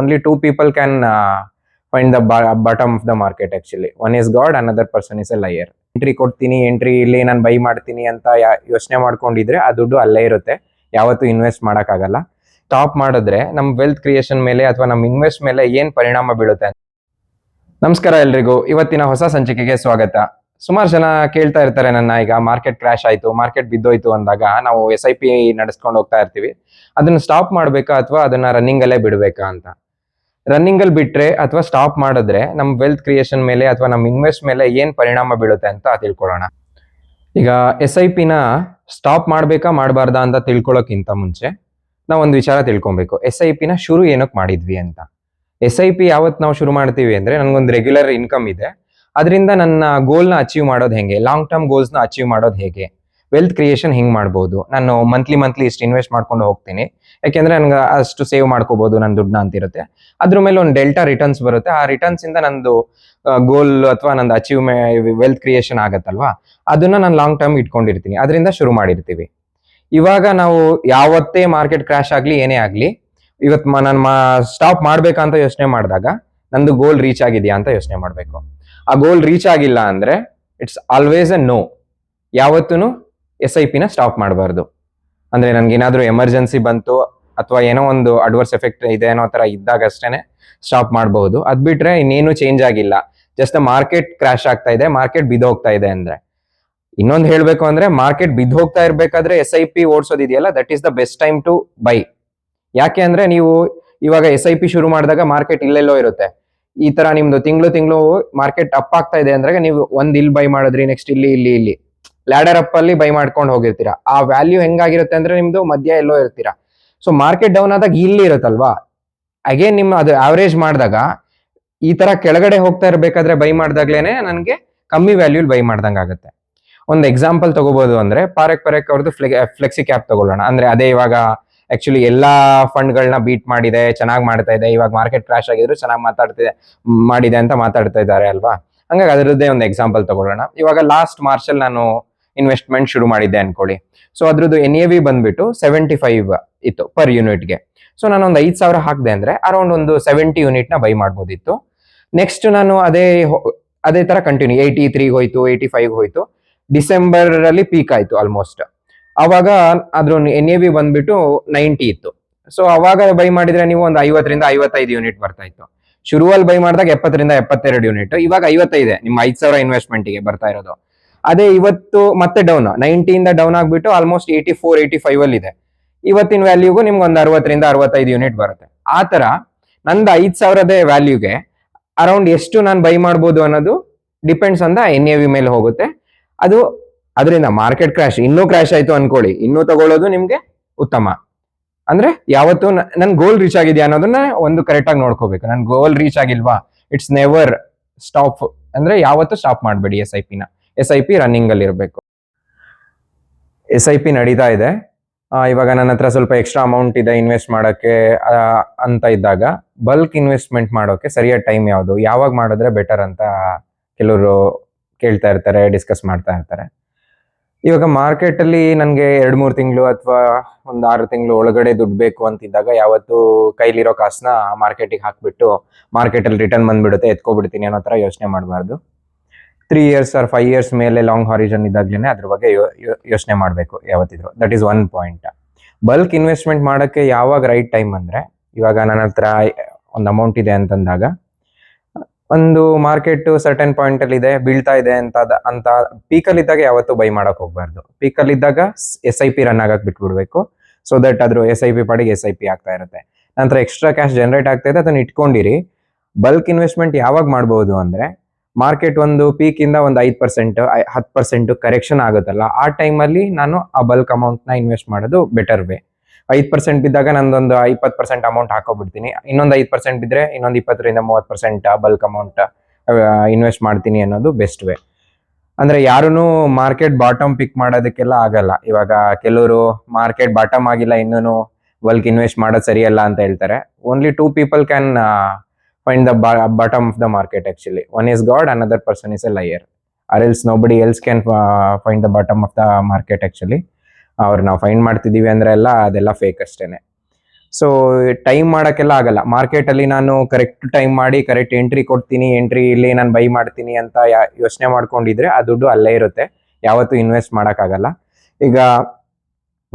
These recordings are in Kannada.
only two people can uh, find the of bottom of the market actually. One is god another person is a liar. Entry ಕೊಡ್ತೀನಿ ಎಂಟ್ರಿ ಇಲ್ಲಿ ನಾನು ಬೈ ಮಾಡ್ತೀನಿ ಅಂತ ಯೋಚನೆ ಮಾಡ್ಕೊಂಡಿದ್ರೆ ಆ ದುಡ್ಡು ಅಲ್ಲೇ ಇರುತ್ತೆ. ಯಾವತ್ತೂ ಇನ್ವೆಸ್ಟ್ ಮಾಡೋಕ್ಕಾಗಲ್ಲ. ಸ್ಟಾಪ್ ಮಾಡಿದ್ರೆ ನಮ್ಮ ವೆಲ್ತ್ ಕ್ರಿಯೇಷನ್ ಮೇಲೆ ಅಥವಾ ನಮ್ಮ ಇನ್ವೆಸ್ಟ್ ಮೇಲೆ ಏನು ಪರಿಣಾಮ ಬೀಳುತ್ತೆ ನಮಸ್ಕಾರ ಎಲ್ರಿಗೂ. ಇವತ್ತಿನ ಹೊಸ ಸಂಚಿಕೆಗೆ ಸ್ವಾಗತ. ಸುಮಾರು ಜನ ಕೇಳ್ತಾ ಇರ್ತಾರೆ ನನ್ನ ಈಗ ಮಾರ್ಕೆಟ್ ಕ್ರ್ಯಾಶ್ ಆಯ್ತು ಮಾರ್ಕೆಟ್ ಬಿದ್ದೋಯ್ತು ಅಂದಾಗ ನಾವು ಎಸ್ ಐ ಪಿ ನಡೆಸ್ಕೊಂಡು ಹೋಗ್ತಾ ಇರ್ತೀವಿ. ಅದನ್ನ ಸ್ಟಾಪ್ ಮಾಡಬೇಕಾ ಅಥವಾ ಅದನ್ನ ರನ್ನಿಂಗ್ ಅಲ್ಲೇ ಬಿಡ್ಬೇಕಾ ಅಂತ? ರನ್ನಿಂಗ್ ಅಲ್ಲಿ ಬಿಟ್ರೆ ಅಥವಾ ಸ್ಟಾಪ್ ಮಾಡಿದ್ರೆ ನಮ್ಮ ವೆಲ್ತ್ ಕ್ರಿಯೇಷನ್ ಮೇಲೆ ಅಥವಾ ನಮ್ಮ ಇನ್ವೆಸ್ಟ್ ಮೇಲೆ ಏನು ಪರಿಣಾಮ ಬೀಳುತ್ತೆ ಅಂತ ತಿಳ್ಕೊಳ್ಳೋಣ. ಈಗ ಎಸ್ ಐ ಪಿನ ಸ್ಟಾಪ್ ಮಾಡಬೇಕಾ ಮಾಡಬಾರ್ದಾ ಅಂತ ತಿಳ್ಕೊಳ್ಳೋಕ್ಕಿಂತ ಮುಂಚೆ ನಾವು ಒಂದು ವಿಚಾರ ತಿಳ್ಕೊಬೇಕು. ಎಸ್ ಐ ಪಿನ ಶುರು ಏನಕ್ಕೆ ಮಾಡಿದ್ವಿ ಅಂತ. ಎಸ್ ಐ ಪಿ ಯಾವತ್ತು ನಾವು ಶುರು ಮಾಡ್ತೀವಿ ಅಂದ್ರೆ ನನಗೊಂದು ರೆಗ್ಯುಲರ್ ಇನ್ಕಮ್ ಇದೆ. ಅದರಿಂದ ನನ್ನ ಗೋಲ್ನ ಅಚೀವ್ ಮಾಡೋದು ಹೇಗೆ? ಲಾಂಗ್ ಟರ್ಮ್ ಗೋಲ್ಸ್ನ ಅಚೀವ್ ಮಾಡೋದು ಹೇಗೆ? ವೆಲ್ತ್ ಕ್ರಿಯೇಷನ್ ಹೆಂಗೆ ಮಾಡ್ಬೋದು? ನಾನು ಮಂತ್ಲಿ ಮಂತ್ಲಿ ಇಷ್ಟು ಇನ್ವೆಸ್ಟ್ ಮಾಡ್ಕೊಂಡು ಹೋಗ್ತೀನಿ. ಯಾಕೆಂದ್ರೆ ನನಗೆ ಅಷ್ಟು ಸೇವ್ ಮಾಡ್ಕೋಬಹುದು ನನ್ನ ದುಡ್ಡನ್ನ ಅಂತಿರುತ್ತೆ. ಅದ್ರ ಮೇಲೆ ಒಂದು ಡೆಲ್ಟಾ ರಿಟರ್ನ್ಸ್ ಬರುತ್ತೆ. ಆ ರಿಟರ್ನ್ಸ್ ಇಂದ ನಂದು ಗೋಲ್ ಅಥವಾ ನಂದು ಅಚೀವ್ಮೆ ವೆಲ್ತ್ ಕ್ರಿಯೇಷನ್ ಆಗತ್ತಲ್ವಾ? ಅದನ್ನ ನಾನು ಲಾಂಗ್ ಟರ್ಮ್ ಇಟ್ಕೊಂಡಿರ್ತೀನಿ. ಅದರಿಂದ ಶುರು ಮಾಡಿರ್ತೀವಿ. ಇವಾಗ ನಾವು ಯಾವತ್ತೇ ಮಾರ್ಕೆಟ್ ಕ್ರಾಶ್ ಆಗಲಿ, ಏನೇ ಆಗಲಿ ಇವತ್ತು ನಾನು ಮಾ ಸ್ಟಾಪ್ ಮಾಡ್ಬೇಕಂತ ಯೋಚನೆ ಮಾಡಿದಾಗ, ನಂದು ಗೋಲ್ ರೀಚ್ ಆಗಿದೆಯಾ ಅಂತ ಯೋಚನೆ ಮಾಡಬೇಕು. ಆ ಗೋಲ್ ರೀಚ್ ಆಗಿಲ್ಲ ಅಂದ್ರೆ ಇಟ್ಸ್ ಆಲ್ವೇಸ್ ಎ ನೋ ಯಾವತ್ತೂ ಎಸ್ ಐ ಪಿನ ಸ್ಟಾಪ್ ಮಾಡಬಾರ್ದು. ಅಂದ್ರೆ ನನ್ಗೇನಾದ್ರೂ ಎಮರ್ಜೆನ್ಸಿ ಬಂತು ಅಥವಾ ಏನೋ ಒಂದು ಅಡ್ವರ್ಸ್ ಎಫೆಕ್ಟ್ ಇದೆ ಅನ್ನೋ ತರ ಇದ್ದಾಗ ಅಷ್ಟೇನೆ ಸ್ಟಾಪ್ ಮಾಡಬಹುದು. ಅದ್ ಬಿಟ್ರೆ ಇನ್ನೇನು ಚೇಂಜ್ ಆಗಿಲ್ಲ. ಜಸ್ಟ್ ಮಾರ್ಕೆಟ್ ಕ್ರಾಶ್ ಆಗ್ತಾ ಇದೆ ಮಾರ್ಕೆಟ್ ಬಿದ್ದೋಗ್ತಾ ಇದೆ ಅಂದ್ರೆ. ಇನ್ನೊಂದು ಹೇಳಬೇಕು ಅಂದ್ರೆ ಮಾರ್ಕೆಟ್ ಬಿದ್ದು ಹೋಗ್ತಾ ಇರ್ಬೇಕಾದ್ರೆ S I P ಓಡಿಸೋದಿದೆಯಲ್ಲ that is the best time to buy ಯಾಕೆ ಅಂದ್ರೆ ನೀವು ಇವಾಗ ಎಸ್ ಐ ಪಿ ಶುರು ಮಾಡಿದಾಗ ಮಾರ್ಕೆಟ್ ಇಲ್ಲೆಲ್ಲೋ ಇರುತ್ತೆ. ಈ ತರ ನಿಮ್ದು ತಿಂಗಳು ತಿಂಗಳು ಮಾರ್ಕೆಟ್ ಅಪ್ ಆಗ್ತಾ ಇದೆ ಅಂದ್ರೆ ನೀವು ಒಂದ್ ಇಲ್ಲಿ ಬೈ ಮಾಡಿದ್ರಿ ನೆಕ್ಸ್ಟ್ ಇಲ್ಲಿ ಇಲ್ಲಿ ಇಲ್ಲಿ. ಲ್ಯಾಡರ್ ಅಪ್ ಅಲ್ಲಿ ಬೈ ಮಾಡ್ಕೊಂಡು ಹೋಗಿರ್ತೀರಾ? ಆ ವ್ಯಾಲ್ಯೂ ಹೆಂಗಾಗಿರುತ್ತೆ ಅಂದ್ರೆ ನಿಮ್ದು ಮಧ್ಯ ಎಲ್ಲೋ ಇರ್ತೀರಾ? ಸೊ ಮಾರ್ಕೆಟ್ ಡೌನ್ ಆದಾಗ ಇಲ್ಲಿ ಇರುತ್ತಲ್ವಾ? ಅಗೇನ್ ನಿಮ್ಮ ಅದು ಆವರೇಜ್ ಮಾಡಿದಾಗ ಈ ತರ ಕೆಳಗಡೆ ಹೋಗ್ತಾ ಇರಬೇಕಾದ್ರೆ ಬೈ ಮಾಡಿದಾಗ್ಲೇನೆ ನನಗೆ ಕಮ್ಮಿ ವ್ಯಾಲ್ಯೂಲ್ ಬೈ ಮಾಡ್ದಂಗೆ ಆಗುತ್ತೆ. ಒಂದು ಎಕ್ಸಾಂಪಲ್ ತಗೋಬಹುದು ಅಂದ್ರೆ ಪಾರೆಕ್ ಪರೆಕ್ ಅವ್ರದ್ದು ಫ್ಲೆಕ್ಸಿ ಕ್ಯಾಪ್ ತಗೊಳ್ಳೋಣ. ಅಂದ್ರೆ ಅದೇ ಇವಾಗ ಆಕ್ಚುಲಿ ಎಲ್ಲಾ ಫಂಡ್ಗಳನ್ನ ಬೀಟ್ ಮಾಡಿದೆ, ಚೆನ್ನಾಗಿ ಮಾಡ್ತಾ ಇದೆ, ಇವಾಗ ಮಾರ್ಕೆಟ್ ಕ್ರಾಶ್ ಆಗಿದ್ರು ಚೆನ್ನಾಗಿ ಮಾತಾಡ್ತಿದೆ, ಮಾಡಿದೆ ಅಂತ ಮಾತಾಡ್ತಾ ಇದ್ದಾರೆ ಅಲ್ವಾ? ಹಂಗಾಗಿ ಅದರದ್ದೇ ಒಂದು ಎಕ್ಸಾಂಪಲ್ ತಗೊಳ್ಳೋಣ. ಇವಾಗ ಲಾಸ್ಟ್ ಮಾರ್ಷಲ್ ನಾನು ಇನ್ವೆಸ್ಟ್ಮೆಂಟ್ ಶುರು ಮಾಡಿದ್ದೆ ಅನ್ಕೊಳ್ಳಿ. ಸೊ ಅದ್ರದ್ದು ಎನ್ ಎ ವಿ ಬಂದ್ಬಿಟ್ಟು ಸೆವೆಂಟಿ ಫೈವ್ ಇತ್ತು ಪರ್ ಯೂನಿಟ್ಗೆ ಸೊ ನಾನು ಒಂದು ಐದು ಸಾವಿರ ಹಾಕಿದೆ ಅಂದ್ರೆ ಅರೌಂಡ್ ಒಂದು ಸೆವೆಂಟಿ ಯೂನಿಟ್ನ ಬೈ ಮಾಡ್ಬೋದಿತ್ತು. ನೆಕ್ಸ್ಟ್ ನಾನು ಅದೇ ಅದೇ ತರ ಕಂಟಿನ್ಯೂ ಏಯ್ಟಿ ತ್ರೀಗೆ ಹೋಯ್ತು ಏಯ್ಟಿ ಫೈವ್ ಹೋಯ್ತು. ಡಿಸೆಂಬರ್ ಅಲ್ಲಿ ಪೀಕ್ ಆಯ್ತು ಆಲ್ಮೋಸ್ಟ್ ಅವಾಗ ಅದ್ರ ಎನ್ ಎ ವಿ ಬಂದ್ಬಿಟ್ಟು ನೈಂಟಿ ಇತ್ತು. ಸೊ ಅವಾಗ ಬೈ ಮಾಡಿದ್ರೆ ನೀವು ಒಂದು ಐವತ್ತರಿಂದ ಐವತ್ತೈದು ಯೂನಿಟ್ ಬರ್ತಾ ಇತ್ತು. ಶುರುವಲ್ಲಿ ಬೈ ಮಾಡಿದಾಗ ಎಪ್ಪತ್ತರಿಂದ ಎಪ್ಪತ್ತೆರಡು ಯೂನಿಟ್ ಇವಾಗ ಐವತ್ತೈದೆ, ನಿಮ್ಮ ಐದು ಸಾವಿರ ಇನ್ವೆಸ್ಟ್ಮೆಂಟ್ಗೆ ಬರ್ತಾ ಇರೋದು. ಅದೇ ಇವತ್ತು ಮತ್ತೆ ಡೌನ್ ನೈಂಟಿಯಿಂದ ಡೌನ್ ಆಗ್ಬಿಟ್ಟು almost eighty four eighty five ಅಲ್ಲಿ ಇದೆ. ಇವತ್ತಿನ ವ್ಯಾಲ್ಯೂಗೂ ನಿಮ್ಗೆ ಒಂದು ಅರವತ್ತರಿಂದ ಅರವತ್ತೈದು ಯೂನಿಟ್ ಬರುತ್ತೆ. ಆ ತರ ನಂದು ಐದು ಸಾವಿರದ ವ್ಯಾಲ್ಯೂಗೆ ಅರೌಂಡ್ ಎಷ್ಟು ನಾನು ಬೈ ಮಾಡ್ಬೋದು ಅನ್ನೋದು ಡಿಪೆಂಡ್ಸ್ ಅಂದ ಎನ್ ಎ ವಿ ಮೇಲೆ ಹೋಗುತ್ತೆ. ಅದು ಅದರಿಂದ ಮಾರ್ಕೆಟ್ ಕ್ರಾಶ್ ಇನ್ನೂ ಕ್ರಾಶ್ ಆಯ್ತು ಅನ್ಕೊಳ್ಳಿ. ಇನ್ನೂ ತಗೊಳ್ಳೋದು ನಿಮ್ಗೆ ಉತ್ತಮ. ಅಂದ್ರೆ ಯಾವತ್ತು ನನ್ ಗೋಲ್ ರೀಚ್ ಆಗಿದೆಯಾ ಅನ್ನೋದನ್ನ ಒಂದು ಕರೆಕ್ಟ್ ಆಗಿ ನೋಡ್ಕೋಬೇಕು. ನನ್ ಗೋಲ್ ರೀಚ್ ಆಗಿಲ್ವಾ? ಇಟ್ಸ್ ನೆವರ್ ಸ್ಟಾಪ್ ಅಂದ್ರೆ ಯಾವತ್ತು ಸ್ಟಾಪ್ ಮಾಡಬೇಡಿ ಎಸ್ ಐ ಪಿನ ಎಸ್ ಐ ಪಿ ರನ್ನಿಂಗ್ ಅಲ್ಲಿ ಇರಬೇಕು ಎಸ್ ಐ ಪಿ ನಡೀತಾ ಇದೆ. ಇವಾಗ ನನ್ನ ಹತ್ರ ಸ್ವಲ್ಪ ಎಕ್ಸ್ಟ್ರಾ ಅಮೌಂಟ್ ಇದೆ ಇನ್ವೆಸ್ಟ್ ಮಾಡೋಕ್ಕೆ ಅಂತ ಇದ್ದಾಗ ಬಲ್ಕ್ ಇನ್ವೆಸ್ಟ್ಮೆಂಟ್ ಮಾಡೋಕೆ ಸರಿಯಾದ ಟೈಮ್ ಯಾವುದು? ಯಾವಾಗ ಮಾಡಿದ್ರೆ ಬೆಟರ್ ಅಂತ ಕೆಲವರು ಕೇಳ್ತಾ ಇರ್ತಾರೆ ಡಿಸ್ಕಸ್ ಮಾಡ್ತಾ ಇರ್ತಾರೆ. ಇವಾಗ ಮಾರ್ಕೆಟಲ್ಲಿ ನನಗೆ ಎರಡು, ಮೂರು ತಿಂಗಳು ಅಥವಾ ಒಂದು ಆರು ತಿಂಗಳು ಒಳಗಡೆ ದುಡ್ಡು ಬೇಕು ಅಂತಿದ್ದಾಗ ಯಾವತ್ತು ಕೈಲಿರೋ ಕಾಸನ್ನ ಮಾರ್ಕೆಟಿಗೆ ಹಾಕ್ಬಿಟ್ಟು ಮಾರ್ಕೆಟಲ್ಲಿ ರಿಟರ್ನ್ ಬಂದ್ಬಿಡುತ್ತೆ, ಎತ್ಕೊಬಿಡ್ತೀನಿ ಅನ್ನೋ ಥರ ಯೋಚನೆ ಮಾಡಬಾರ್ದು. Three years or five years ಮೇಲೆ ಲಾಂಗ್ ಹಾರಿಜನ್ ಇದ್ದಾಗ್ಲೇ ಅದ್ರ ಬಗ್ಗೆ ಯೋಚನೆ ಮಾಡಬೇಕು ಯಾವತ್ತಿದ್ರು. That is one point bulk investment ಮಾಡೋಕ್ಕೆ ಯಾವಾಗ ರೈಟ್ ಟೈಮ್ ಅಂದರೆ, ಇವಾಗ ನನ್ನ ಹತ್ರ ಒಂದು ಅಮೌಂಟ್ ಇದೆ ಅಂತಂದಾಗ, ಒಂದು ಮಾರ್ಕೆಟ್ ಸರ್ಟನ್ ಪಾಯಿಂಟ್ ಅಲ್ಲಿ ಇದೆ, ಬೀಳ್ತಾ ಇದೆ ಅಂತ ಅಂತ ಪೀಕಲ್ಲಿ ಇದ್ದಾಗ ಯಾವತ್ತೂ ಬೈ ಮಾಡಕ್ ಹೋಗ್ಬಾರ್ದು. ಪೀಕಲ್ಲಿ ಇದ್ದಾಗ ಎಸ್ ಐ ಪಿ ರನ್ ಆಗಕ್ ಬಿಟ್ಬಿಡ್ಬೇಕು. ಸೊ ದಟ್ ಅದ್ರ ಎಸ್ ಐ ಪಿ ಪಾಡಿಗೆ ಎಸ್ ಐ ಪಿ ಆಗ್ತಾ ಇರುತ್ತೆ. ನಂತರ ಎಕ್ಸ್ಟ್ರಾ ಕ್ಯಾಶ್ ಜನರೇಟ್ ಆಗ್ತಾ ಇದೆ, ಅದನ್ನ ಇಟ್ಕೊಂಡಿರಿ. ಬಲ್ಕ್ ಇನ್ವೆಸ್ಟ್ಮೆಂಟ್ ಯಾವಾಗ ಮಾಡ್ಬೋದು ಅಂದ್ರೆ ಮಾರ್ಕೆಟ್ ಒಂದು ಪೀಕ್ ಇಂದ ಒಂದು ಐದು ಪರ್ಸೆಂಟ್ ಹತ್ತು ಪರ್ಸೆಂಟ್ ಕರೆಕ್ಷನ್ ಆಗುತ್ತಲ್ಲ. ಆ ಟೈಮಲ್ಲಿ ನಾನು ಆ ಬಲ್ಕ್ ಅಮೌಂಟ್ನ ಇನ್ವೆಸ್ಟ್ ಮಾಡೋದು ಬೆಟರ್ ವೇ ಐದು ಪರ್ಸೆಂಟ್ ಬಿದ್ದಾಗ ನಂದೊಂದು ಇಪ್ಪತ್ತು ಪರ್ಸೆಂಟ್ ಅಮೌಂಟ್ ಹಾಕೋಬಿಡ್ತೀನಿ. ಇನ್ನೊಂದು ಐದು ಪರ್ಸೆಂಟ್ ಬಿದ್ದರೆ ಇನ್ನೊಂದು ಇಪ್ಪತ್ತರಿಂದ ಮೂವತ್ತು ಪರ್ಸೆಂಟ್ ಬಲ್ಕ್ ಅಮೌಂಟ್ ಇನ್ವೆಸ್ಟ್ ಮಾಡ್ತೀನಿ ಅನ್ನೋದು ಬೆಸ್ಟ್ ವೇ ಅಂದ್ರೆ ಯಾರೂ ಮಾರ್ಕೆಟ್ ಬಾಟಮ್ ಪಿಕ್ ಮಾಡೋದಕ್ಕೆಲ್ಲ ಆಗಲ್ಲ. ಇವಾಗ ಕೆಲವರು ಮಾರ್ಕೆಟ್ ಬಾಟಮ್ ಆಗಿಲ್ಲ ಇನ್ನೂ ಬಲ್ಕ್ ಇನ್ವೆಸ್ಟ್ ಮಾಡೋದು ಸರಿಯಲ್ಲ ಅಂತ ಹೇಳ್ತಾರೆ. Only two people can find the bottom of the market actually. One is God another person is a liar. Or else nobody else else can find the bottom of the market actually. ಅವ್ರು ನಾವು ಫೈಂಡ್ ಮಾಡ್ತಿದ್ದೀವಿ ಅಂದರೆ ಎಲ್ಲ ಅದೆಲ್ಲ ಫೇಕ್ ಅಷ್ಟೇನೆ. ಸೊ ಟೈಮ್ ಮಾಡೋಕ್ಕೆಲ್ಲ ಆಗಲ್ಲ. ಮಾರ್ಕೆಟಲ್ಲಿ ನಾನು ಕರೆಕ್ಟ್ ಟೈಮ್ ಮಾಡಿ ಕರೆಕ್ಟ್ ಎಂಟ್ರಿ ಕೊಡ್ತೀನಿ ಎಂಟ್ರಿ ಇಲ್ಲಿ ನಾನು ಬೈ ಮಾಡ್ತೀನಿ ಅಂತ ಯಾ, ಯೋಚನೆ ಮಾಡ್ಕೊಂಡಿದ್ರೆ ಆ ದುಡ್ಡು ಅಲ್ಲೇ ಇರುತ್ತೆ. ಯಾವತ್ತೂ ಇನ್ವೆಸ್ಟ್ ಮಾಡೋಕ್ಕಾಗಲ್ಲ. ಈಗ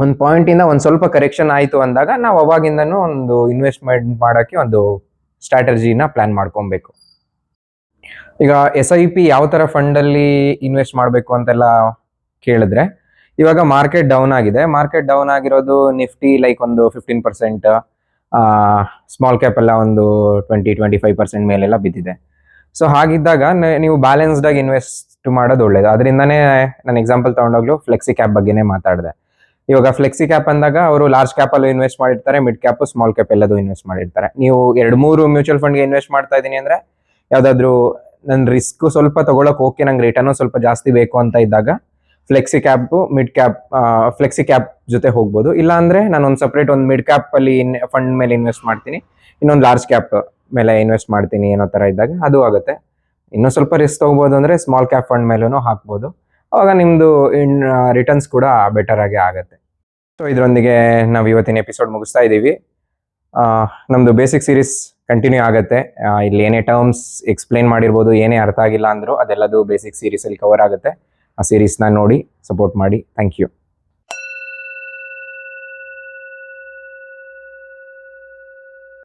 ಒಂದು ಪಾಯಿಂಟಿಂದ ಒಂದು ಸ್ವಲ್ಪ ಕರೆಕ್ಷನ್ ಆಯಿತು ಅಂದಾಗ ನಾವು ಅವಾಗಿಂದನೂ ಒಂದು ಇನ್ವೆಸ್ಟ್ಮೆಂಟ್ ಮಾಡೋಕ್ಕೆ ಒಂದು ಸ್ಟ್ರಾಟಜಿನ ಪ್ಲ್ಯಾನ್ ಮಾಡ್ಕೊಬೇಕು. ಈಗ ಎಸ್ ಐ ಪಿ ಯಾವ ಥರ ಫಂಡಲ್ಲಿ ಇನ್ವೆಸ್ಟ್ ಮಾಡಬೇಕು ಅಂತೆಲ್ಲ ಕೇಳಿದ್ರೆ, ಇವಾಗ ಮಾರ್ಕೆಟ್ ಡೌನ್ ಆಗಿದೆ. ಮಾರ್ಕೆಟ್ ಡೌನ್ ಆಗಿರೋದು ನಿಫ್ಟಿ ಲೈಕ್ ಒಂದು ಫಿಫ್ಟೀನ್ ಪರ್ಸೆಂಟ್ ಸ್ಮಾಲ್ ಕ್ಯಾಪ್ ಎಲ್ಲ ಒಂದು ಟ್ವೆಂಟಿ ಟ್ವೆಂಟಿ ಫೈವ್ ಪರ್ಸೆಂಟ್ ಮೇಲೆಲ್ಲ ಬಿದ್ದಿದೆ. ಸೊ ಹಾಗಿದ್ದಾಗ ನೀವು ಬ್ಯಾಲೆನ್ಸ್ಡ್ ಆಗಿ ಇನ್ವೆಸ್ಟ್ ಮಾಡೋದು ಒಳ್ಳೇದು. ಅದರಿಂದನೇ ನಾನು ಎಕ್ಸಾಂಪಲ್ ತಗೊಂಡೋಗ್ಲು ಫ್ಲೆಕ್ಸಿ ಕ್ಯಾಪ್ ಬಗ್ಗೆನೇ ಮಾತಾಡಿದೆ. ಇವಾಗ ಫ್ಲೆಕ್ಸಿ ಕ್ಯಾಪ್ ಅಂದಾಗ ಅವರು ಲಾರ್ಜ್ ಕ್ಯಾಪ್ ಅಲ್ಲೂ ಇನ್ವೆಸ್ಟ್ ಮಾಡಿರ್ತಾರೆ ಮಿಡ್ ಕ್ಯಾಪ್ ಸ್ಮಾಲ್ ಕ್ಯಾಪ್ ಎಲ್ಲದೂ ಇನ್ವೆಸ್ಟ್ ಮಾಡಿರ್ತಾರೆ. ನೀವು ಎರಡು ಮೂರು ಮ್ಯೂಚುವಲ್ ಫಂಡ್ಗೆ ಇನ್ವೆಸ್ಟ್ ಮಾಡ್ತಾ ಇದ್ದೀನಿ ಅಂದ್ರೆ ಯಾವ್ದಾದ್ರು ನನ್ನ ರಿಸ್ಕ್ ಸ್ವಲ್ಪ ತಗೊಳಕ್ ಓಕೆ ನಂಗೆ ರಿಟರ್ನು ಸ್ವಲ್ಪ ಜಾಸ್ತಿ ಬೇಕು ಅಂತ ಇದ್ದಾಗ flexi cap mid cap flexi cap ಜೊತೆ ಹೋಗ್ಬೋದು. ಇಲ್ಲ ಅಂದ್ರೆ ನಾನು ಒಂದು ಸಪ್ರೇಟ್ ಒಂದು ಮಿಡ್ ಕ್ಯಾಪ್ ಅಲ್ಲಿ ಫಂಡ್ ಮೇಲೆ ಇನ್ವೆಸ್ಟ್ ಮಾಡ್ತೀನಿ, ಇನ್ನೊಂದು ಲಾರ್ಜ್ ಕ್ಯಾಪ್ ಮೇಲೆ ಇನ್ವೆಸ್ಟ್ ಮಾಡ್ತೀನಿ ಏನೋ ತರ ಇದ್ದಾಗ ಅದು ಆಗುತ್ತೆ. ಇನ್ನೂ ಸ್ವಲ್ಪ ರಿಸ್ಕ್ ತಗೋಬಹುದು ಅಂದ್ರೆ ಸ್ಮಾಲ್ ಕ್ಯಾಪ್ ಫಂಡ್ ಮೇಲೂ ಹಾಕ್ಬೋದು. ಅವಾಗ ನಿಮ್ಮದು ಇನ್ ರಿಟರ್ನ್ಸ್ ಕೂಡ ಬೆಟರ್ ಆಗಿ ಆಗುತ್ತೆ. ಸೊ ಇದರೊಂದಿಗೆ ನಾವು ಇವತ್ತಿನ ಎಪಿಸೋಡ್ ಮುಗಿಸ್ತಾ ಇದ್ದೀವಿ ನಮ್ಮದು ಬೇಸಿಕ್ ಸೀರೀಸ್ ಕಂಟಿನ್ಯೂ ಆಗುತ್ತೆ. ಇಲ್ಲಿ ಏನೇ ಟರ್ಮ್ಸ್ ಎಕ್ಸ್ಪ್ಲೇನ್ ಮಾಡಿರ್ಬೋದು, ಏನೇ ಅರ್ಥ ಆಗಿಲ್ಲ ಅಂದರೂ ಅದೆಲ್ಲದು ಬೇಸಿಕ್ ಸೀರೀಸಲ್ಲಿ ಕವರ್ ಆಗುತ್ತೆ. ಆ ಸೀರೀಸ್ನ ನೋಡಿ ಸಪೋರ್ಟ್ ಮಾಡಿ. Thank you